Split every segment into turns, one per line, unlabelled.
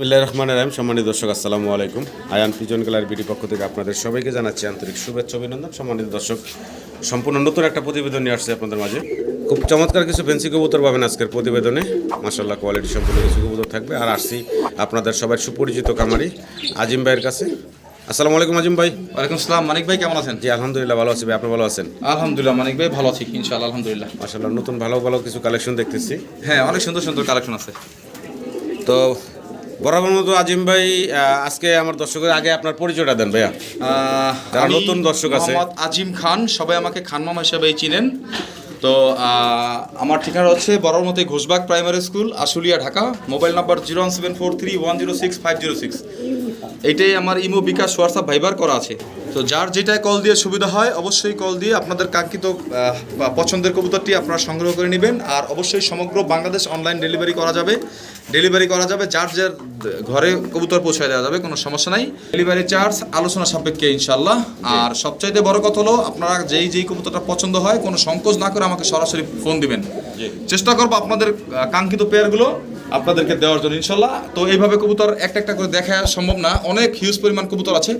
বিল্লাহ রহমান রাহিম। সম্মানিত দর্শক আসসালামু আলাইকুম। আয়ান পিজন গেলার বিডি পক্ষ থেকে আপনাদের সবাইকে জানাচ্ছি আন্তরিক শুভেচ্ছা অভিনন্দন। সম্মানিত দর্শক সম্পূর্ণ নতুন একটা প্রতিবেদন নিয়ে আসছে আপনাদের মাঝে। খুব চমৎকার কিছু ফেন্সি কবুতর পাবেন আজকের প্রতিবেদনে। মাসাল্লাহ কোয়ালিটি সম্পূর্ণ কিছু কবুতর থাকবে। আর আসছি আপনাদের সবার সুপরিচিত কামারি আজিম ভাইয়ের কাছে। আসসালামু আলাইকুম আজিম ভাই।
ওয়ালাইকুম আসসালাম। মানিক ভাই কেমন আছেন?
জি আলহামদুলিল্লাহ ভালো আছি ভাই। আপনি ভালো আছেন?
আলহামদুলিল্লাহ মানিক ভাই ভালো আছি। ইনশাআল্লাহ আলহামদুলিল্লাহ।
মাসাল্লাহ নতুন ভালো ভালো কিছু কালেকশন দেখতেছি।
হ্যাঁ অনেক সুন্দর সুন্দর কালেকশন আছে।
তো বরাবর মতো আজিম ভাই আজকে আমার দর্শকের আগে আপনার পরিচয়টা দেন ভাইয়া। যারা নতুন দর্শক আছে।
আজিম খান সবাই আমাকে খান মামা হিসেবেই চিনেন। তো আমার ঠিকানা হচ্ছে বড়র মতে Ghoshbag primary school Ashulia Dhaka mobile number zero one seven four three one zero six five zero six. এইটাই আমার ইমো বিকাশ হোয়াটসঅ্যাপ ভাইবার করা আছে। তো যার যেটায় কল দিয়ে সুবিধা হয় অবশ্যই কল দিয়ে আপনাদের কাঙ্ক্ষিত পছন্দের কবুতরটি আপনারা সংগ্রহ করে নেবেন। আর অবশ্যই সমগ্র বাংলাদেশ অনলাইন ডেলিভারি করা যাবে। ডেলিভারি করা যাবে যার যার ঘরে কবুতর পৌঁছায় দেওয়া যাবে কোনো সমস্যা নাই। ডেলিভারি চার্জ আলোচনা সাপেক্ষে ইনশাল্লাহ আর সবচাইতে বড় কথা হলো আপনারা যেই যেই কবুতরটা পছন্দ হয় কোনো সংকোচ না করে আমাকে সরাসরি ফোন দিবেন। চেষ্টা করব আপনাদের কাঙ্ক্ষিত পেয়ারগুলো আপনাদেরকে দেওয়ার জন্য ইনশাল্লাহ। তো এইভাবে কবুতর একটা একটা করে দেখা সম্ভব না। অনেক হিউজ পরিমাণ কবুতর আছে।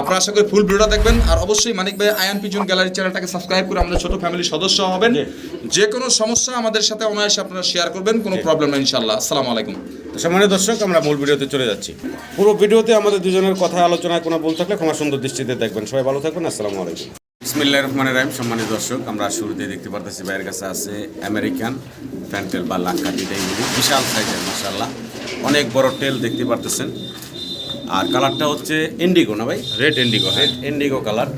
আপনারা আশা করি ফুল ভিডিওটা দেখবেন। আর অবশ্যই মানিক ভাই আয়ান পিজন গ্যালারি চ্যানেলটাকে সাবস্ক্রাইব করে আমাদের ছোট ফ্যামিলির সদস্য হবেন। যে কোনো সমস্যা আমাদের সাথে অনায়াসে আপনারা শেয়ার করবেন কোনো প্রবলেম নেই ইনশাল্লাহ। আসসালামু আলাইকুম।
তো সম্মানিত দর্শক আমরা মূল ভিডিওতে চলে যাচ্ছি। পুরো ভিডিওতে আমাদের দুজনের কথা আলোচনায় কোনো ভুল থাকলে ক্ষমা সুন্দর দৃষ্টিতে দেখবেন। সবাই ভালো থাকবেন। আসসালামু আলাইকুম। বিসমিল্লাহির রহমানির রহিম। সম্মানিত দর্শক আমরা শুরুতে দেখতে পারতেছি বাইরের কাছে আছে আমেরিকান প্যান্টেল বা লাক্ষা দুইটাই মিলি বিশাল সাইজের মাসাল্লাহ অনেক বড় টেল দেখতে পারতেছেন। আর কালারটা হচ্ছে ইন্ডিগো না ভাই?
Red indigo red
indigo colour.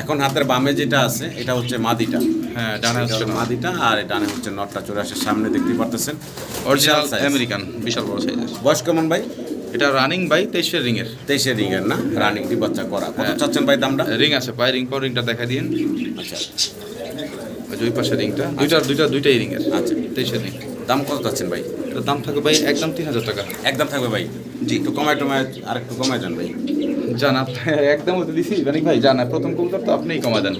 এখন হাতের বামে যেটা আছে এটা হচ্ছে মাদিটা।
হ্যাঁ ডানে হচ্ছে
মাদিটা আর ডানে হচ্ছে নটটা। চলে আসে সামনে দেখতে পারতেছেন।
অরিজিনাল আমেরিকান বিশাল বড় সাইজের
বয়স কেমন ভাই?
এটা রানিং বাই তেইশের রিং এর
তেইশে রিংয়ের না? রানিং দি বাচ্চা করা। কত
হ্যাঁ।
চাচ্ছেন ভাই দামটা?
রিং আছে পায়ে রিং পর রিংটা দেখা দিন
আচ্ছা।
ওই যে পাশে রিংটা দুইটা দুইটা দুইটাই রিং এর
আচ্ছা।
তেইশের রিং
দাম কত চাচ্ছেন ভাই?
এটার দাম থাকবে ভাই একদম তিন হাজার টাকা।
একদম থাকবে ভাই। জি একটু কমায় টমায় আর একটু কমায় যান ভাই।
জান আপনি একদম ওটা দিছি। মানিক ভাই জান প্রথম কবুতর তো আপনিই কমা দেন।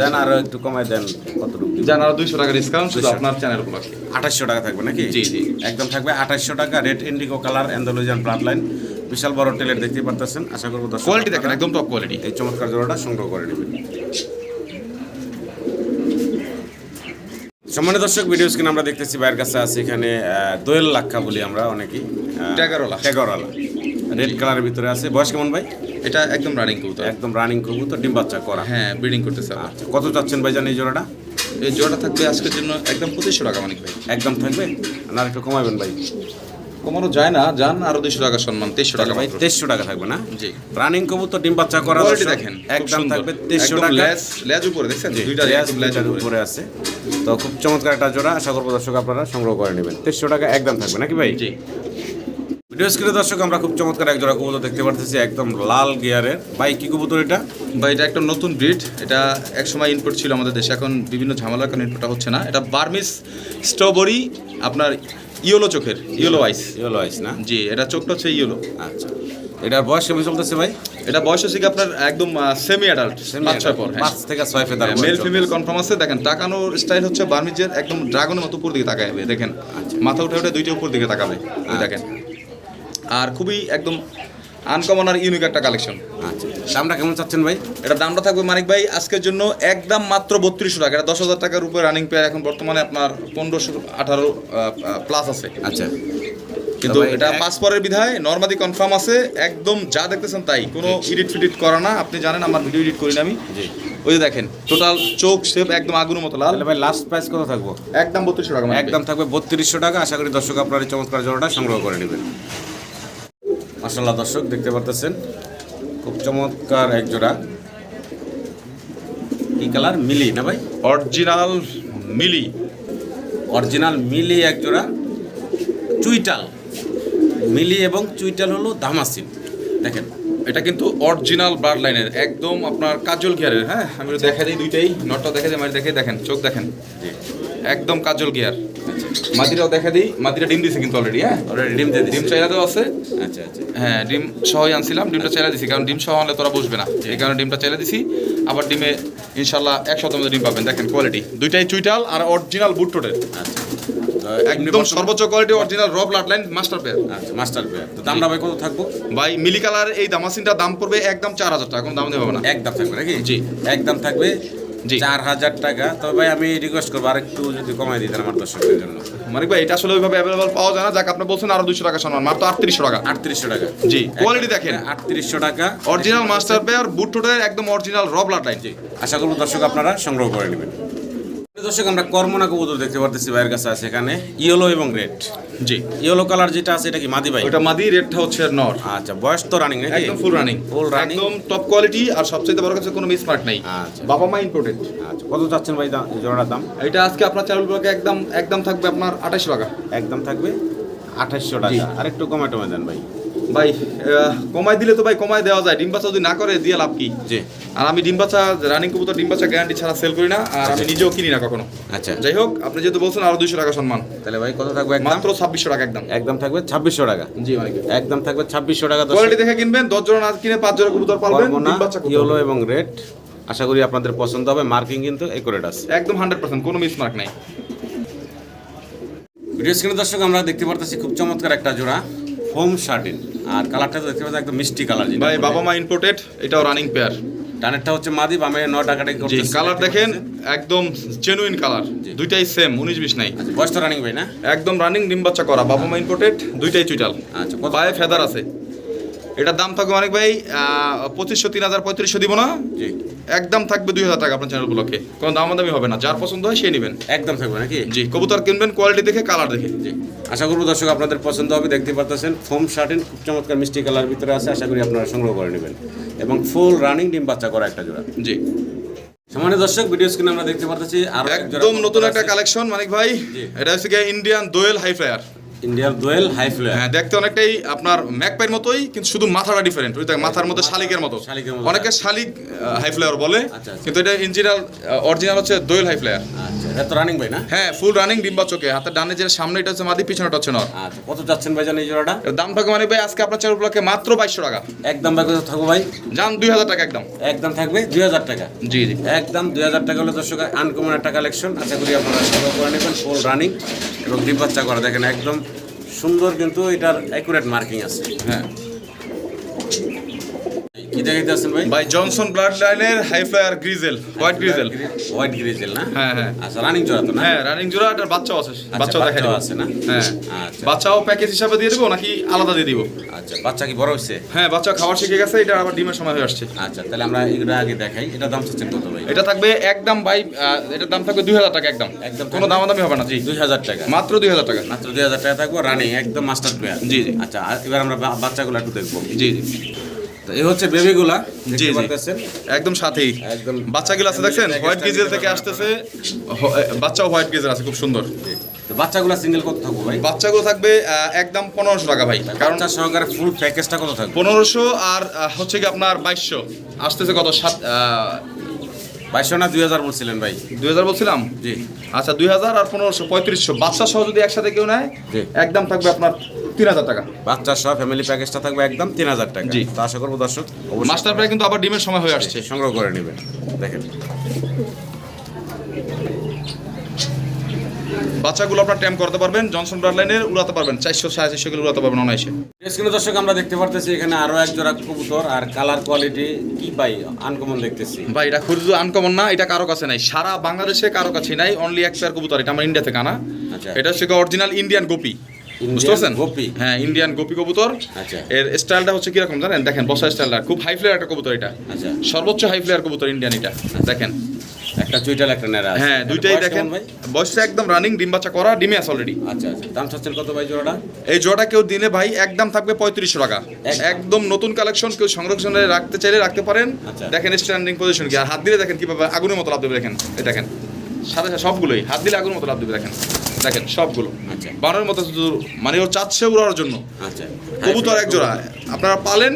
দেন আর একটু কমায় দেন কতটুকু
জান আরও দুইশো টাকা ডিসকাউন্ট শুধু আপনার চ্যানেল উপলক্ষে
আঠাশশো টাকা থাকবে নাকি?
জি, জি।
একদম থাকবে আঠাশশো টাকা red indigo colour Andalusian blood line বিশাল বড় টেলের দেখতে পারতেছেন আশা করব দর্শক
কোয়ালিটি দেখেন একদম টপ কোয়ালিটি
এই চমৎকার জোড়াটা সংগ্রহ করে নেবেন। সম্মানিত দর্শক ভিডিও স্ক্রিন আমরা দেখতেছি বাইরের কাছে আছে এখানে দোয়েল লাক্ষা বলি আমরা অনেকেই।
ট্যাগারওয়ালা।
ট্যাগরওয়ালা রেড কালারের ভিতরে আছে। বয়স কেমন ভাই?
এটা একদম রানিং কবুতর।
একদম রানিং কবুতর ডিম বাচ্চা করা।
হ্যাঁ ব্রিডিং করতেছে
আচ্ছা কত চাচ্ছেন ভাই জান এই জোড়াটা?
এই জোড়াটা থাকবে আজকের জন্য একদম পঁচিশশো টাকা মানিক ভাই।
একদম থাকবে? না আর একটু কমাবেন ভাই।
কমানো যায় না যান আরও দুইশো টাকা সম্মান তেইশশো টাকা
ভাই। তেইশশো টাকা থাকবে না?
জি।
রানিং কবুতর ডিম বাচ্চা করা
দেখেন
একদম থাকবে তেইশশো টাকা।
লেজ লেজ উপরে দেখছেন? দুইটা
লেজ
উপরে।
উপরে আছে। তো খুব চমৎকার একটা জোড়া আশা করব দর্শক আপনারা সংগ্রহ করে নেবেন। তেইশশো টাকা একদম থাকবে নাকি ভাই?
জি।
ভিডিও স্ক্রিনে দর্শক আমরা খুব চমৎকার এক জোড়া কবুতর দেখতে পারতেছি একদম লাল গিয়ারের। ভাই কি কবুতর এটা?
ভাই এটা একটা নতুন ব্রিড। এটা এক সময় ইনপুট ছিল আমাদের দেশে এখন বিভিন্ন ঝামেলার কারণে ইনপুটটা হচ্ছে না। এটা বার্মিস স্ট্রবেরি আপনার ইয়েলো চোখের ইয়েলো আইস।
ইয়েলো আইস না?
জি এটা চোখটা হচ্ছে ইয়েলো।
আচ্ছা। এটার বয়স কেমন চলতেছে ভাই?
এটা বয়স হচ্ছে কি আপনার একদম সেমি অ্যাডাল্ট পাঁচ ছয় পর হ্যাঁ।
পাঁচ থেকে ছয় ফেদার
মেল ফিমেল কনফার্ম আছে। দেখেন তাকানোর স্টাইল হচ্ছে বার্মিজের একদম ড্রাগনের মতো উপর দিকে তাকাবে দেখেন। মাথা উঠে উঠে দুইটা উপর দিকে তাকাবে দেখেন। আর খুবই একদম আনকমন আর ইউনিক একটা কালেকশন
আচ্ছা দামটা কেমন চাচ্ছেন ভাই?
এটা দামটা থাকবে মানিক ভাই আজকের জন্য একদম মাত্র বত্রিশশো টাকা। এটা দশ হাজার টাকার উপরে রানিং পেয়ার এখন বর্তমানে আপনার পনেরোশো আঠারো প্লাস আছে।
আচ্ছা।
কিন্তু এটা পাসপোর্টের বিধায় নর্মাদি কনফার্ম আছে। একদম যা দেখতেছেন তাই। কোনো এডিট ফিডিট করা না। আপনি জানেন আমার ভিডিও এডিট করি না আমি ওই যে দেখেন টোটাল চোখ শেপ একদম আগুনের মতো লাল।
ভাই লাস্ট প্রাইস কত থাকব?
একদম বত্রিশশো টাকা
একদম থাকবে বত্রিশশো টাকা। আশা করি দর্শক আপনার এই চমৎকার জলটা সংগ্রহ করে নেবেন। মাসাল্লাহ দর্শক দেখতে পারতেছেন? খুব চমৎকার এক জোড়া। কি কালার? মিলি না ভাই?
অরিজিনাল মিলি।
অরিজিনাল মিলি এক জোড়া। চুইটাল। মিলি এবং চুইটাল হলো দামাসিন দেখেন
এটা কিন্তু অরিজিনাল ব্লাড লাইনের একদম আপনার কাজল গিয়ারের হ্যাঁ আমি দেখা দিই দুইটাই নটটা দেখা দিই মাটি দেখে দেখেন চোখ দেখেন।
জি।
একদম কাজল গিয়ার। মাটিটাও দেখা দিই। মাটিটা ডিম দিছে কিন্তু অলরেডি হ্যাঁ?
অলরেডি ডিম দিয়ে
ডিম
দিচ্ছি
চাইলাতেও আছে।
আচ্ছা আচ্ছা।
হ্যাঁ ডিম সহই আনছিলাম ডিমটা চাইলা দিছি কারণ ডিম সহ আনলে তোরা বসবে না। এই কারণে ডিমটা চাইলা দিছি। আবার ডিমে ইনশাল্লাহ এক শতাংশ ডিম পাবেন। দেখেন কোয়ালিটি দুইটাই চুইটাল আর অরিজিনাল বুট টোটের
আচ্ছা।
একদম সর্বোচ্চ quality original Rob blood line master pair
আচ্ছা মাস্টার পেয়ার তো দামটা ভাই কত থাকব?
ভাই মিলি কালার এই দামাসিনটার দাম পড়বে একদম চার হাজার টাকা কোনো দাম হবে না।
একদম থাকবে নাকি?
জি।
একদম থাকবে। চার হাজার টাকা। তবে ভাই আমি রিকোয়েস্ট করব আর একটু যদি কমাই দিতেন আমার দর্শকদের জন্য।
মানে ভাই এটা আসলে ওইভাবে অ্যাভেলেবল পাওয়া যায় না। যাক আপনি বলছেন আরও দুশো টাকা সম্মান মাত্র আটত্রিশশো টাকা।
আটত্রিশশো টাকা।
জি, quality দেখেন।
আটত্রিশশো টাকা।
অরিজিনাল মাস্টার পেয়ার বুট একদম অরিজিনাল র ব্লাড লাইন
জি। আশা করব দর্শক আপনারা সংগ্রহ করে নেবেন। দর্শক আমরা কর্মনা কবুতর দেখতে পারতেছি ভাইয়ের কাছে আছে এখানে। ইয়েলো এবং রেড
জি।
ইয়েলো কালার যেটা আছে এটা কি মাদি ভাই?
ওটা মাদি রেটটা হচ্ছে নর।
আচ্ছা বয়স তো রানিং নাকি?
একদম ফুল রানিং
ফুল রানিং
একদম টপ কোয়ালিটি আর সবচেয়ে বড় কাছে কোনো মিসমার্ক নাই।
আচ্ছা।
বাবা মা ইম্পর্টেন্ট
আচ্ছা কত চাচ্ছেন ভাই দাম জোড়া দাম?
এটা আজকে আপনার চ্যানেলগুলোকে একদম একদম থাকবে আপনার আঠাশশো টাকা।
একদম থাকবে আঠাশশো টাকা। আর একটু কমে টমে দেন ভাই।
ভাই কমাই দিলে তো ভাই কমাই দেওয়া যায়। ডিম বাচ্চা যদি না করে দিয়ে লাভ কি?
জি।
আর আমি ডিম বাচ্চা রানিং কবুতর ডিম বাচ্চা গ্যারান্টি ছাড়া সেল করি না আর আমি নিজেও কিনি না কখনো।
আচ্ছা।
যাই হোক আপনি যেহেতু বলছেন আরও দুইশো টাকা সম্মান।
তাহলে ভাই কত থাকবে একদম?
মাত্র ছাব্বিশশো টাকা একদম।
একদম থাকবে ছাব্বিশশো টাকা।
জি অনেক
একদম থাকবে ছাব্বিশশো টাকা
কোয়ালিটি দেখে কিনবেন দশ জোড়া না কিনে পাঁচ জোড়া কবুতর পালবেন ডিম বাচ্চা।
ইয়েলো এবং রেড। আশা করি আপনাদের পছন্দ হবে মার্কিং কিন্তু একুরেট আছে।
একদম হান্ড্রেড পার্সেন্ট কোনো মিস মার্ক নাই
ভিডিও স্ক্রিনে দর্শক আমরা দেখতে পারতেছি খুব চমৎকার একটা জোড়া হোম শার্টিন আর কালারটা দেখতে পাচ্ছি একদম মিষ্টি কালার
ভাই বাবা মা ইম্পোর্টেড এটাও রানিং পেয়ার
ডানেরটা হচ্ছে মাদি বামে ন টাকাটাই
জি
করতেছে।
কালার দেখেন একদম জেনুইন কালার। দুইটাই সেম উনিশ বিশ নাই।
আচ্ছা বয়স তো রানিং ভাই না?
একদম রানিং ডিম বাচ্চা করা বাবা মা ইম্পোর্টেড দুইটাই চুইটাল।
আচ্ছা
পায়ে ফেদার আছে। এটার দাম থাকবে অনেক ভাই পঁচিশশো তিন হাজার পঁয়ত্রিশশো দিব না?
জি।
একদম থাকবে দুই হাজার টাকা আপনার চ্যানেলগুলোকে কোনো দামাদামি হবে না যার পছন্দ হয় সে নেবেন।
একদম থাকবে নাকি?
জি কবুতর কিনবেন কোয়ালিটি দেখে কালার দেখে।
জি। আশা করব দর্শক আপনাদের পছন্দ হবে দেখতে পারতেছেন ফোম শার্টিন খুব চমৎকার মিষ্টি কালার ভিতরে আছে আশা করি আপনারা সংগ্রহ করে নেবেন। এবং ফুল রানিং ডিম বাচ্চা করা একটা জোড়া।
জি।
সমানে দর্শক ভিডিও স্ক্রিনে আমরা দেখতে পারতেছি আর
একদম নতুন একটা কালেকশন মানিক ভাই। এটা হচ্ছে ইন্ডিয়ান দোয়েল হাই ফ্লায়ার
ইন্ডিয়ার দোয়েল হাই ফ্লেয়ার।
হ্যাঁ দেখতে অনেকটাই আপনার ম্যাকপাইয়ের মতোই কিন্তু শুধু মাথাটা ডিফারেন্ট ওই মাথার মধ্যে শালিকের মতো। অনেকে শালিক হাই ফ্লায়ার বলে
আচ্ছা, আচ্ছা।
কিন্তু এটা ইঞ্জিনাল অরিজিনাল হচ্ছে দোয়েল হাই ফ্লায়ার
আচ্ছা এটা তো রানিং ভাই না?
হ্যাঁ ফুল রানিং ডিম্বা চোখে হাতের ডানে যে সামনে এটা হচ্ছে মাদি পিছনেটা হচ্ছে নর।
আচ্ছা কত চাচ্ছেন ভাই জান এই জোড়াটা?
দাম থাকবে মানে ভাই আজকে আপনার চার উপলক্ষে মাত্র বাইশশো টাকা।
একদম ভাই কত থাকব ভাই?
যান দুই হাজার টাকা একদম।
একদম থাকবে দুই হাজার টাকা?
জি জি।
একদম দুই হাজার টাকা হলে দর্শক আনকমন একটা কালেকশন আশা করি আপনারা সংগ্রহ করে নেবেন ফুল রানিং এবং ডিম বাচ্চা করা দেখেন একদম সুন্দর কিন্তু এটার অ্যাকুরেট মার্কিং আছে।
হ্যাঁ।
কি দেখাইতে ভাই?
ভাই জনসন ব্লাড লাইনের high flyer grizzle white grizzle
white grizzle না?
হ্যাঁ হ্যাঁ।
আচ্ছা রানিং জোড়া তো না?
হ্যাঁ রানিং জোড়া এটার বাচ্চাও আছে বাচ্চাও দেখা
আছে না?
হ্যাঁ
আচ্ছা।
বাচ্চাও প্যাকেজ হিসাবে দিয়ে দেবো নাকি আলাদা দিয়ে দিব?
আচ্ছা বাচ্চা কি বড় হচ্ছে
হ্যাঁ বাচ্চা খাবার শিখে গেছে এটা আবার ডিমের সময় হয়ে আসছে।
আচ্ছা তাহলে আমরা এগুলো আগে দেখাই। এটা দাম চাচ্ছেন কত ভাই?
এটা থাকবে একদম ভাই এটার দাম থাকবে দুই হাজার টাকা একদম।
একদম
কোনো দামাদামি হবে না জি।
দুই হাজার টাকা।
মাত্র দুই হাজার টাকা।
মাত্র দুই হাজার টাকা থাকব রানিং একদম মাস্টার প্লেয়ার
জি, জি।
আচ্ছা আর এবার আমরা বাচ্চাগুলো একটু দেখব।
জি জি।
এই হচ্ছে বেবিগুলা
জি,
দেখতে
জি। একদম সাথেই।
একদম
বাচ্চাগুলো আছে দেখছেন? হোয়াইট গিজেল থেকে আসতেছে। বাচ্চাও হোয়াইট গিজেল আছে খুব সুন্দর।
তো বাচ্চাগুলো সিঙ্গেল কত থাকব ভাই?
বাচ্চাগুলো থাকবে একদম পনেরোশো টাকা ভাই। কারণ
সহকারে ফুল প্যাকেজটা কত থাকবে?
পনেরোশো আর হচ্ছে কি আপনার বাইশশো। আসতেছে কত? সাত
বাইশশো না দুই হাজার বলছিলেন ভাই।
দুই হাজার বলছিলাম?
জি।
আচ্ছা দুই হাজার আর পনেরোশো পঁয়ত্রিশশো। বাচ্চা সহ যদি একসাথে কেউ নেয়। একদম থাকবে আপনার তিন হাজার টাকা।
বাচ্চা সহ ফ্যামিলি প্যাকেজটা থাকবে একদম তিন হাজার টাকা।
জি।
তো আশা করব দর্শক
মাস্টার প্রায় কিন্তু আবার ডিমের সময় হয়ে আসছে।
সংগ্রহ করে নেবেন। দেখেন।
বাচ্চাগুলো আপনার ট্যাম করতে পারবেন জনসন ব্লাড লাইনের উড়াতে পারবেন চারশো সাড়ে চারশো কিলো উড়াতে পারবেন অনায়াসে।
স্ক্রিনে দর্শক আমরা দেখতে পারতেছি এখানে আরও এক জোড়া কবুতর আর কালার কোয়ালিটি কি পাই আনকমন দেখতেছি।
ভাই এটা খুব আনকমন না এটা কারও কাছে নাই। সারা বাংলাদেশে কারও কাছে নাই অনলি এক পেয়ার কবুতর এটা আমার ইন্ডিয়া থেকে আনা।
আচ্ছা।
এটা হচ্ছে অরিজিনাল ইন্ডিয়ান গোপি বুঝতে পারছেন?
গোপী?
হ্যাঁ ইন্ডিয়ান গোপি কবুতর।
আচ্ছা।
এর স্টাইলটা হচ্ছে কীরকম জানেন? দেখেন বসার স্টাইলটা খুব হাই ফ্লেয়ার একটা কবুতর এটা।
আচ্ছা।
সর্বোচ্চ হাই ফ্লেয়ার কবুতর ইন্ডিয়ান এটা। দেখেন।
একটা চুইটাল একটা নেড়া
হ্যাঁ দুইটাই দেখেন। বয়সটা একদম রানিং ডিম বাচ্চা করা ডিমে আছে অলরেডি
আচ্ছা আচ্ছা। দাম চাচ্ছেন কত ভাই জোড়াটা?
এই জোড়া কেউ দিনে ভাই একদম থাকবে পঁয়ত্রিশশো টাকা।
একদম।
নতুন কালেকশন কেউ সংরক্ষণে রাখতে চাইলে রাখতে পারেন।
আচ্ছা।
দেখেন স্ট্যান্ডিং পজিশন কি। আর হাত দিলে দেখেন কীভাবে আগুনের মতো লাভ দেবে দেখেন। এই দেখেন। সাথে সাথে সবগুলোই। হাত দিলে আগুনের মতো লাভ দেবে দেখেন। দেখেন সবগুলো।
আচ্ছা।
বানরের মতো মানে ওর চাচ্ছে উড়ার জন্য।
আচ্ছা।
কবুতর এক জোড়া। আপনারা পালেন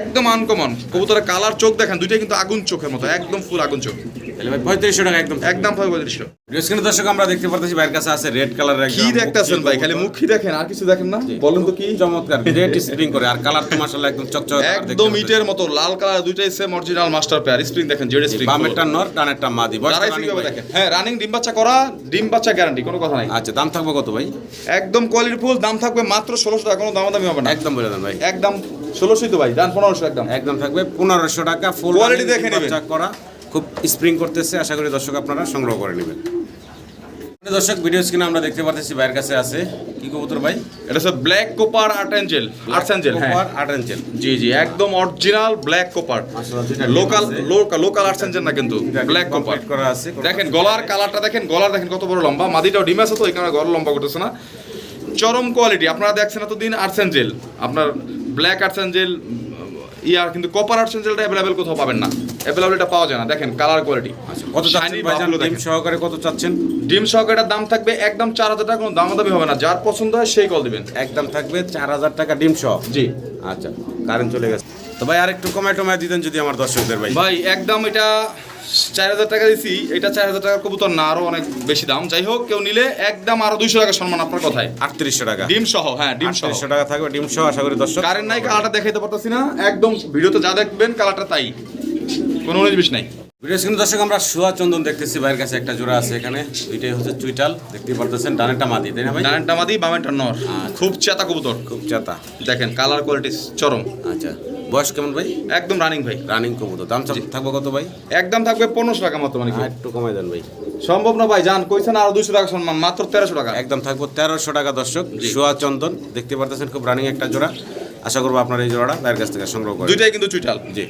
একদম আনকমন কবুতরের কালার চোখ দেখেন দুইটাই কিন্তু আগুন চোখের মতো। একদম ফুল আগুন চোখ।
তাহলে ভাই পঁয়ত্রিশশো টাকা একদম
একদম পঁয়ত্রিশশো।
স্ক্রিনে দর্শক আমরা দেখতে পাচ্ছি ভাইয়ের কাছে আছে রেড কালারের
কি দেখতেছেন ভাই? খালি মুখি দেখেন আর কিছু দেখেন না? বলেন তো কি?
চমৎকার গ্রেট স্প্রিং করে আর কালার তো মাশাআল্লাহ একদম চকচকে
একদম ইটের মতো লাল কালার দুইটাই same original master pair spring দেখেন জেড স্প্রিং
বামেরটা নর ডানেরটা মাদি। বয়স রানিং
দেখেন। হ্যাঁ রানিং ডিম বাচ্চা করা ডিম বাচ্চা গ্যারান্টি কোনো কথা নাই।
আচ্ছা দাম থাকবে কত ভাই?
একদম কোয়ালিটি ফুল দাম থাকবে মাত্র ষোলোশো টাকা কোনো দামাদামি হবে না।
একদম বলে দেন ভাই।
একদম ষোলোশোই তো ভাই দাম পনেরোশো একদম।
একদম থাকবে পনেরোশো টাকা ফুল
Quality দেখে নেবেন।
করা। খুব স্প্রিং করতেছে আশা করি দর্শক আপনারা সংগ্রহ করে নেবেন। দর্শক ভিডিও স্ক্রিনে আমরা দেখতে পাচ্ছি ভাইয়ের কাছে আছে। কি কবুতর ভাই?
এটা হচ্ছে black copper art angel arts angel হ্যাঁ।
কোপার আট ইঞ্চেল
জি জি একদম original black copper local local local archangel না কিন্তু ব্ল্যাক কোপার
করা আছে
দেখেন গলার কালারটা দেখেন গলার দেখেন কত বড় লম্বা। মাদিটাও ডিম আছে তো এই কারণে গলা লম্বা করতেছে না। চরম কোয়ালিটি আপনারা দেখছেন এতদিন আর্টস অ্যাঞ্জেল আপনার ব্ল্যাক আর্টস অ্যাঞ্জেল ইয়ার কিন্তু কপার আর্টস অ্যাঞ্জেলটা অ্যাভেলেবেল কোথাও পাবেন না। অ্যাভেলেবেল এটা পাওয়া যায় না। দেখেন কালার কোয়ালিটি
আচ্ছা, কত চাচ্ছেন ভাইজান? ডিম সহকারে কত চাচ্ছেন?
ডিম সহকারেটার দাম থাকবে একদম চার হাজার টাকা কোনো দামাদামি হবে না। যার পছন্দ হয় সেই কল দিবেন।
একদম থাকবে চার হাজার টাকা ডিম সহ?
জি।
আচ্ছা কারেন্ট চলে গেছে। তো ভাই আর একটু কমায় টমায় দিতেন যদি আমার দর্শকদের ভাই।
ভাই একদম এটা চার হাজার টাকা দিছি এটা চার হাজার টাকার কবুতর না আরও অনেক বেশি দাম। যাই হোক কেউ নিলে একদম আরও দুইশো টাকা সম্মান আপনার কথায়।
আটত্রিশশো টাকা।
ডিম সহ হ্যাঁ ডিম সহ।
টাকা থাকবে ডিম সহ আশা করি দর্শক।
কারেন্ট নাই কালারটা দেখাইতে পারতেছি না। একদম ভিডিওতে যা দেখবেন কালারটা তাই। কোনো উনিশ বিশ নাই।
ভিডিও স্ক্রিনে দর্শক আমরা সুয়া চন্দন দেখতেছি ভাইয়ের কাছে একটা জোড়া আছে এখানে। দুইটাই হচ্ছে চুইটাল দেখতে পারতেছেন ডানেরটা মাদি তাই না ভাই?
ডানেরটা মাদি বামেরটা নর। খুব চেতা কবুতর।
খুব চাতা।
দেখেন কালার কোয়ালিটি চরম।
আচ্ছা। বয়স কেমন ভাই?
একদম রানিং ভাই।
রানিং কবুতর। দাম থাকবে কত ভাই?
একদম থাকবে পনেরোশো টাকা মতো মানে
একটু কমাই দেন ভাই।
সম্ভব না ভাই জান কইছেন আরও দুইশো টাকা সম্মান মাত্র তেরোশো টাকা।
একদম থাকব তেরোশো টাকা দর্শক। সুয়া চন্দন দেখতে পারতেছেন খুব রানিং একটা জোড়া। আশা করব আপনার এই জোড়াটা ভাইয়ের কাছ থেকে সংগ্রহ করে
দুইটাই কিন্তু চুইটাল।
জি।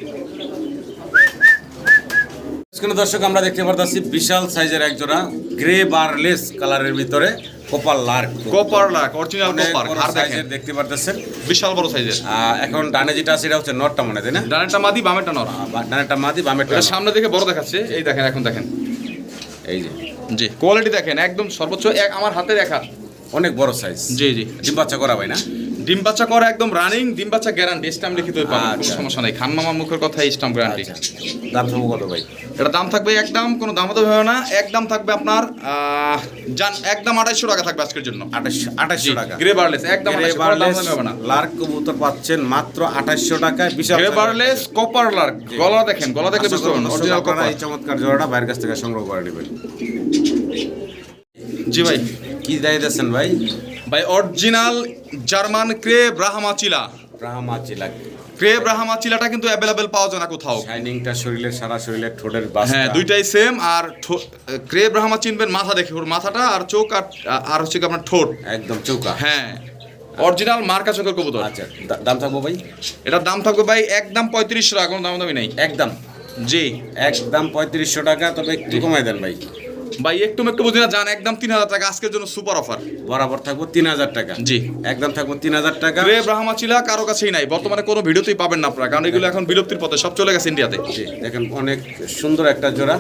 স্ক্রিনে দর্শক আমরা দেখতে পারতেছি বিশাল সাইজের এক জোড়া গ্রে বারলেস কালারের ভিতরে copper lark.
Copper lark original copper আর দেখেন।
দেখতে পারতেছেন।
বিশাল বড় সাইজের।
এখন ডানে যেটা আছে এটা হচ্ছে নটটা মনে হয়, তাই না?
ডানেরটা মাদি বামেরটা নর।
ডানেরটা মাদি বামেরটা
সামনে থেকে বড় দেখাচ্ছে। এই দেখেন এখন দেখেন।
এই যে।
জি কোয়ালিটি দেখেন একদম সর্বোচ্চ এক আমার হাতে। দেখা
অনেক বড় সাইজ
জি জি।
ডিম বাচ্চা করা ভাই না?
ডিম বাচ্চা করা একদম রানিং ডিম বাচ্চা গ্যারান্টি স্টাম্প লিখিত পাবেন কোনো
আচ্ছা।
সমস্যা নাই। খান মামার মুখের কথাই স্টাম্প গ্যারান্টি
আচ্ছা দাম থাকব কত ভাই?
এটা দাম থাকবে একদম কোনো দাম তো হবে না। একদম থাকবে আপনার জান একদম আড়াইশো টাকা থাকবে আজকের জন্য।
আঠাশশো আঠাশশো টাকা।
গ্রে বার্লেস একদম
গ্রে
2800, কোনো দাম
বারলেস
হবে না।
লার্ক কবুতর পাচ্ছেন মাত্র আঠাশশো টাকায় বিশাল
গ্রে। বার্লেস কপার লার্ক গলা দেখেন গলা দেখলে বুঝতে পারবেন অরিজিনাল কপার
এই চমৎকার জোড়াটা বাইরের কাছ থেকে সংগ্রহ করে নেবেন।
জি ভাই।
কি দায় দিচ্ছেন ভাই?
ভাই অরিজিনাল জার্মান ক্রে ব্রাহ্মা চিলা
ব্রাহ্মা চিলাক
ক্রে ব্রাহ্মা চিলাটা কিন্তু অ্যাভেলেবেল পাওয়া যায় না কোথাও।
শাইনিংটা শরীরের সারা শরীরের ঠোঁটের বাস্তা
হ্যাঁ দুইটাই সেম আর ক্রে ব্রাহ্মা চিনবেন মাথা দেখে ওর মাথাটা আর চোখ আর আর হচ্ছে আপনার ঠোঁট।
একদম চৌকা।
হ্যাঁ অরিজিনাল মার্কা চোখের কবুতর।
আচ্ছা দাম থাকব ভাই?
এটার দাম থাকবে ভাই একদম পঁয়ত্রিশশো টাকা কোনো দাম দামি নাই।
একদম।
জি।
একদম পঁয়ত্রিশশো টাকা তবে একটু কমাই দেন ভাই।
ভাই একটু একটু বুঝি না জান একদম তিন হাজার টাকা আজকের জন্য সুপার অফার
বরাবর থাকব তিন হাজার টাকা।
জি।
একদম থাকব তিন হাজার টাকা।
রে ব্রাহ্মা চিলা কারও কাছেই নাই। বর্তমানে কোনো ভিডিওতেই পাবেন না আপনারা কারণ এগুলো এখন বিলুপ্তির পথে সব চলে গেছে ইন্ডিয়াতে
জি দেখেন অনেক সুন্দর একটা জোড়া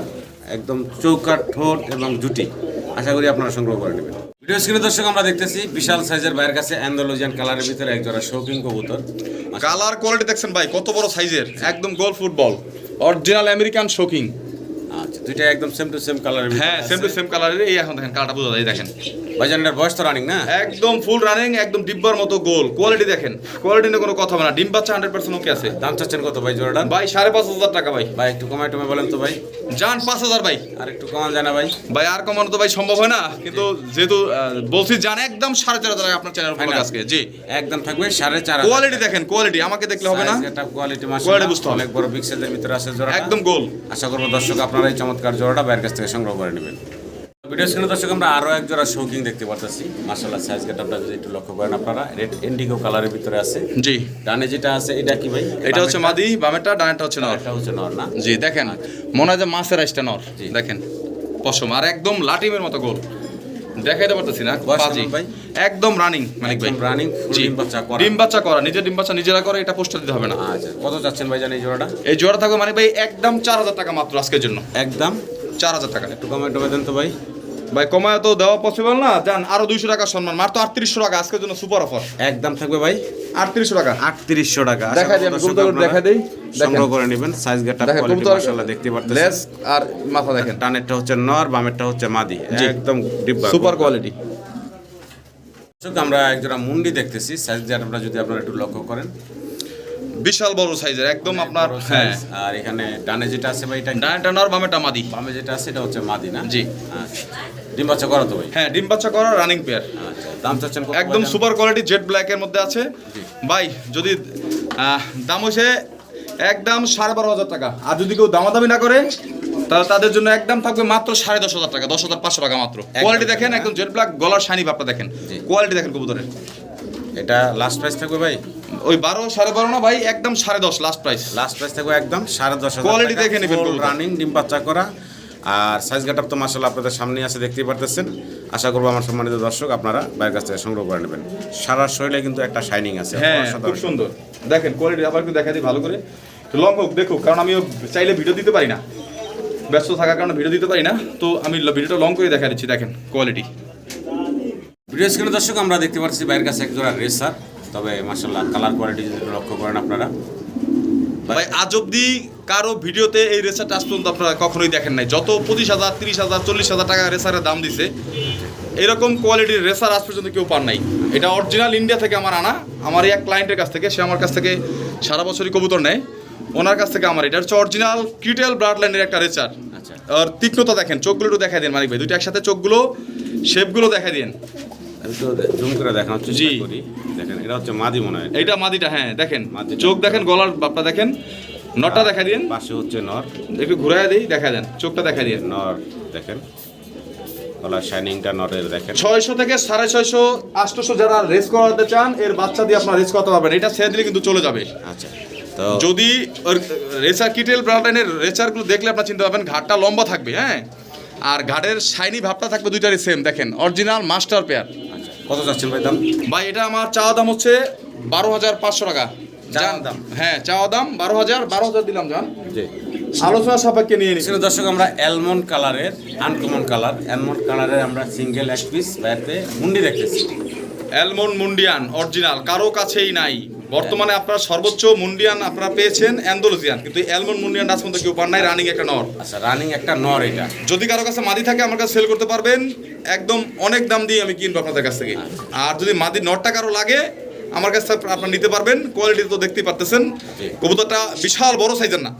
একদম চৌকা ঠোঁট এবং জুটি। আশা করি আপনারা সংগ্রহ করে নেবেন। ভিডিও স্ক্রিনে দর্শক আমরা দেখতেছি বিশাল সাইজের বাইরের কাছে অ্যান্ডোলজিয়ান কালারের ভিতরে এক জোড়া শৌকিং কবুতর।
কালার কোয়ালিটি দেখছেন ভাই কত বড় সাইজের একদম গোল ফুটবল অরিজিনাল আমেরিকান শোকিং
আচ্ছা দুইটা একদম সেম টু সেম কালারের
হ্যাঁ সেম টু সেম কালারের এই এখন দেখেন কালারটা বোঝা যায় দেখেন।
ভাইজান এটার বয়স তো রানিং না?
একদম ফুল রানিং একদম ডিব্বার মতো গোল। কোয়ালিটি দেখেন। কোয়ালিটি নিয়ে কোনো কথা হবে না। ডিম বাচ্চা হান্ড্রেড পার্সেন্ট ওকে আছে।
দাম চাচ্ছেন কত ভাই জোড়াটা?
ভাই সাড়ে পাঁচ হাজার টাকা ভাই।
ভাই একটু কমাই টমাই বলেন তো ভাই।
যান পাঁচ হাজার ভাই।
আর একটু কমান যায় না ভাই।
ভাই আর কমানো তো ভাই সম্ভব হয় না। কিন্তু যেহেতু বলছি জান একদম সাড়ে চার হাজার টাকা আপনার চ্যানেল
Final?
আজকে। জি।
একদম থাকবে সাড়ে চার
কোয়ালিটি দেখেন কোয়ালিটি আমাকে দেখলে হবে না?
কোয়ালিটি
Quality বুঝতে
অনেক বড় পিক্সেলের ভিতরে আছে জোড়া
একদম গোল।
আশা করব দর্শক আপনারা এই চমৎকার জোড়াটা বাইরের কাছ থেকে সংগ্রহ করে নেবেন। ভিডিও স্ক্রিনে দর্শক আমরা আরও এক জোড়া শৌকিং দেখতে পাচ্ছি মাসাল্লাহ সাইজ গেটআপটা যদি একটু লক্ষ্য করেন আপনারা রেড ইন্ডিগো কালারের ভিতরে আছে।
জি।
ডানে যেটা আছে এটা কি ভাই?
এটা হচ্ছে মাদি বামেটা ডানেরটা হচ্ছে নর।
এটা হচ্ছে নর না?
জি দেখেন মনে হয় যে মাছের আইসটা নর।
জি।
দেখেন পশম আর একদম লাটিমের মতো গোল। দেখাইতে পারতেছি না
ভাই?
একদম রানিং মানিক ভাই। জি।
ডিম বাচ্চা করা।
ডিম বাচ্চা করা নিজের ডিম বাচ্চা নিজেরা করে এটা পোস্টার দিতে হবে না।
আচ্ছা কত চাচ্ছেন ভাই জান এই জোড়াটা?
এই জোড়া থাকবে মানিক ভাই একদম চার হাজার টাকা মাত্র আজকের জন্য।
একদম?
চার হাজার টাকা।
একটু কমে দেন তো ভাই।
ভাই কমায় তো দেওয়া পসিবল না। যান আরও দুইশো টাকা সম্মান। মাত্র আটত্রিশশো টাকা আজকের জন্য সুপার অফার
একদম থাকবে ভাই।
আটত্রিশশো টাকা।
আটত্রিশশো টাকা
দেখা যায়,
দর্শক
দেখা দেই।
সংগ্রহ করে নেবেন। সাইজ গেটটা
দেখেন
কোয়ালিটি
কবুতর
মাশাআল্লাহ দেখতে পারতেছেন।
লেস আর মাথা দেখেন
টানেরটা হচ্ছে নর বামেরটা হচ্ছে মাদি। একদম ডিব্বা
সুপার কোয়ালিটি
আমরা একজোড়া মুন্ডি দেখতেছি। সাইজ গেটটা যদি আপনারা একটু লক্ষ্য করেন।
বিশাল বড় সাইজের একদম আপনার হ্যাঁ।
আর এখানে ডানে যেটা আছে ভাই এটা কি?
ডাইনটা নর বামেটা মাদি।
বামে যেটা আছে এটা হচ্ছে মাদি না?
জি।
আচ্ছা। ডিম বাচ্চা করো তো ভাই।
হ্যাঁ ডিম বাচ্চা করা রানিং পেয়ার
আচ্ছা দাম চাচ্ছেন
একদম সুপার কোয়ালিটি জেড ব্ল্যাক এর মধ্যে আছে।
জি।
ভাই যদি দাম হচ্ছে একদম সাড়ে বারো হাজার টাকা। আর যদি কেউ দামাদামি না করে তাহলে তাদের জন্য একদম থাকবে মাত্র সাড়ে দশ হাজার টাকা দশ হাজার পাঁচশো টাকা মাত্র। কোয়ালিটি দেখেন একদম জেড ব্ল্যাক গলার শাইনি ভাবটা দেখেন। কোয়ালিটি দেখেন কবুতরের।
এটা লাস্ট প্রাইস থাকবে ভাই?
ওই বারো সাড়ে বারো না ভাই? একদম সাড়ে দশ লাস্ট প্রাইস
লাস্ট প্রাইস থাকবে একদম সাড়ে দশ
Quality দেখে নেবেন।
রানিং ডিম বাচ্চা করা। আর সাইজ গাটাপ তো মাসাল্লাহ আপনাদের সামনে আছে দেখতেই পারতেছেন। আশা করব আমার সম্মানিত দর্শক আপনারা বাইরের কাছ থেকে সংগ্রহ করে নেবেন। সারা শরীরে কিন্তু একটা শাইনিং আছে
হ্যাঁ। খুব সুন্দর। দেখেন কোয়ালিটি আবার একটু দেখা দিই ভালো করে। লং হোক দেখুক কারণ আমিও চাইলে ভিডিও দিতে পারি না। ব্যস্ত থাকার কারণে ভিডিও দিতে পারি না। তো আমি ভিডিওটা লং করে দেখা দিচ্ছি দেখেন কোয়ালিটি
ভিডিও স্ক্রিনে দর্শক আমরা দেখতে পাচ্ছি বাইরের কাছে এক জোড়া রেসার তবে মাসাল্লাহ কালার কোয়ালিটি যদি লক্ষ্য করেন আপনারা।
ভাই আজ অব্দি কারও ভিডিওতে এই রেসারটা আজ পর্যন্ত আপনারা কখনোই দেখেন নাই। যত পঁচিশ হাজার তিরিশ হাজার চল্লিশ হাজার টাকা রেসারের দাম দিছে এরকম কোয়ালিটির রেসার আজ পর্যন্ত কেউ পান নাই। এটা অরিজিনাল ইন্ডিয়া থেকে আমার আনা আমার এক ক্লায়েন্টের কাছ থেকে সে আমার কাছ থেকে সারা বছরই কবুতর নেয়। ওনার কাছ থেকে আমার এটা হচ্ছে অরিজিনাল কিটেল ব্লাড লাইনের একটা রেচার
আচ্ছা।
আর তীক্ষ্ণতা দেখেন চোখগুলো একটু দেখা দিন মানিক ভাই দুইটা একসাথে চোখগুলো শেপগুলো দেখা দিন।
আমি তো জুম করে দেখানোর চেষ্টা করি। দেখেন এটা হচ্ছে মাদি মনে হয়
এইটা মাদিটা হ্যাঁ দেখেন। চোখ দেখেন গলার বাপটা দেখেন। নটটা দেখা দিন।
পাশে হচ্ছে নর।
একটু ঘুরাই দিই দেখা দেন চোখটা দেখা দিন।
নর দেখেন। গলার শাইনিংটা দেখেন।
ছয়শো থেকে সাড়ে ছয়শো আটশোশো যারা রেস করাতে চান এর বাচ্চা দিয়ে আপনার রেস করাতে পারবেন। এটা ছেড়ে দিলে কিন্তু চলে যাবে।
আচ্ছা তো
যদি রেসার কিটেল ব্রাউনের রেসারগুলো দেখলে আপনার চিন্তা পাবেন ঘাটটা লম্বা থাকবে হ্যাঁ? আর ঘাটের শাইনি ভাবটা থাকবে দুইটারই সেম দেখেন। অরিজিনাল মাস্টার পেয়ার
কত যাচ্ছে ভাই দাম?
ভাই এটা আমার চাওয়া দাম হচ্ছে বারো হাজার পাঁচশো টাকা। জান
দাম?
হ্যাঁ চাওয়া দাম বারো হাজার বারো হাজার দিলাম জান।
জি।
আলোচনা সাপেক্ষে নিয়ে নিচ্ছি
দর্শক আমরা অ্যালমন্ড কালারের আনকমন কালার অ্যালমন্ড কালারের আমরা সিঙ্গেল এক পিস বাইরে মুন্ডি দেখতেছি।
অ্যালমন্ড মুন্ডিয়ান অরিজিনাল কারও কাছেই নাই। বর্তমানে আপনারা সর্বোচ্চ মুন্ডিয়ান আপনারা পেয়েছেন অ্যান্ডোলজিয়ান কিন্তু অ্যালমন্ড মুন্ডিয়ান ডাস পর্যন্ত কেউ পান নাই রানিং একটা নর।
আচ্ছা রানিং একটা নর এটা।
যদি কারও কাছে মাদি থাকে আমার কাছে সেল করতে পারবেন। একদম অনেক দাম দিয়ে আমি কিনবো আপনাদের কাছ থেকে। আর যদি মাদি নরটা কারও লাগে আমার কাছে আপনার নিতে পারবেন কোয়ালিটি তো দেখতেই পারতেছেন। কবুতরটা বিশাল বড় সাইজের না।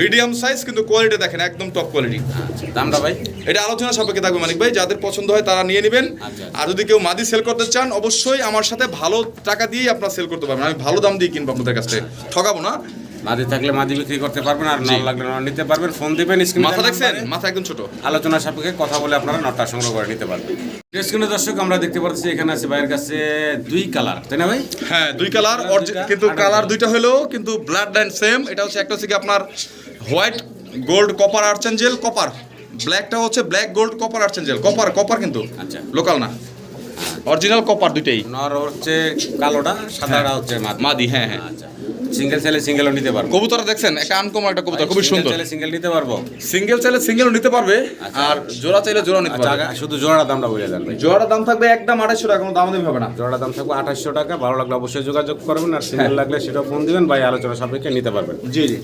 মিডিয়াম সাইজ কিন্তু কোয়ালিটি দেখেন একদম টপ কোয়ালিটি
আচ্ছা দামটা ভাই?
এটা আলোচনা সাপেক্ষে থাকবে মানিক ভাই যাদের পছন্দ হয় তারা নিয়ে নেবেন।
আচ্ছা।
আর যদি কেউ মাদি সেল করতে চান অবশ্যই আমার সাথে ভালো টাকা দিয়েই আপনারা সেল করতে পারবেন। আমি ভালো দাম দিয়ে কিনবো আপনাদের কাছে থেকে। ঠকাবো না।
মাদি থাকলে মাদি বিক্রি করতে পারবেন আর নর লাগলে নর নিতে পারবেন। ফোন দিবেন স্ক্রিনে
মাথা দেখছেন মাথা একদম ছোট।
আলোচনা সাপেক্ষে কথা বলে আপনারা নটটা সংগ্রহ করে নিতে পারবেন। স্ক্রিনে দর্শক আমরা দেখতে পাচ্ছি এখানে আছে ভাইয়ের কাছে দুই কালার তাই না ভাই?
হ্যাঁ দুই কালার কিন্তু কালার দুইটা হলেও কিন্তু ব্লাড লাইন সেম এটা হচ্ছে একটা হচ্ছে কি আপনার white gold copper archangel copper ব্ল্যাকটা হচ্ছে black gold copper archangel copper copper কিন্তু
আচ্ছা।
লোকাল না। অরিজিনাল কপার দুইটাই।
নর হচ্ছে কালোটা সাদাটা হচ্ছে মাদি।
হ্যাঁ হ্যাঁ।
সিঙ্গেল চাইলে সিঙ্গেলও নিতে পারব।
কবুতর দেখছেন? একটা আনকমন একটা কবুতর খুবই সুন্দর।
চাইলে সিঙ্গেল নিতে পারব?
সিঙ্গেল চাইলে সিঙ্গেল নিতে পারবে
আচ্ছা।
আর জোড়া চাইলে জোড়া নিতে
আচ্ছা
পারবে।
শুধু জোড়ার দামটা বলে দেন
জোড়ার দাম থাকবে একদম আড়াইশো টাকা কোনো দামাদামি হবে না।
জোড়ার দাম থাকবে আঠাশশো টাকা ভালো লাগলে অবশ্যই যোগাযোগ করবেন আর সিঙ্গেল লাগলে সেটা ফোন দিবেন ভাই আলোচনা সাপেক্ষে নিতে পারবেন।
জি জি।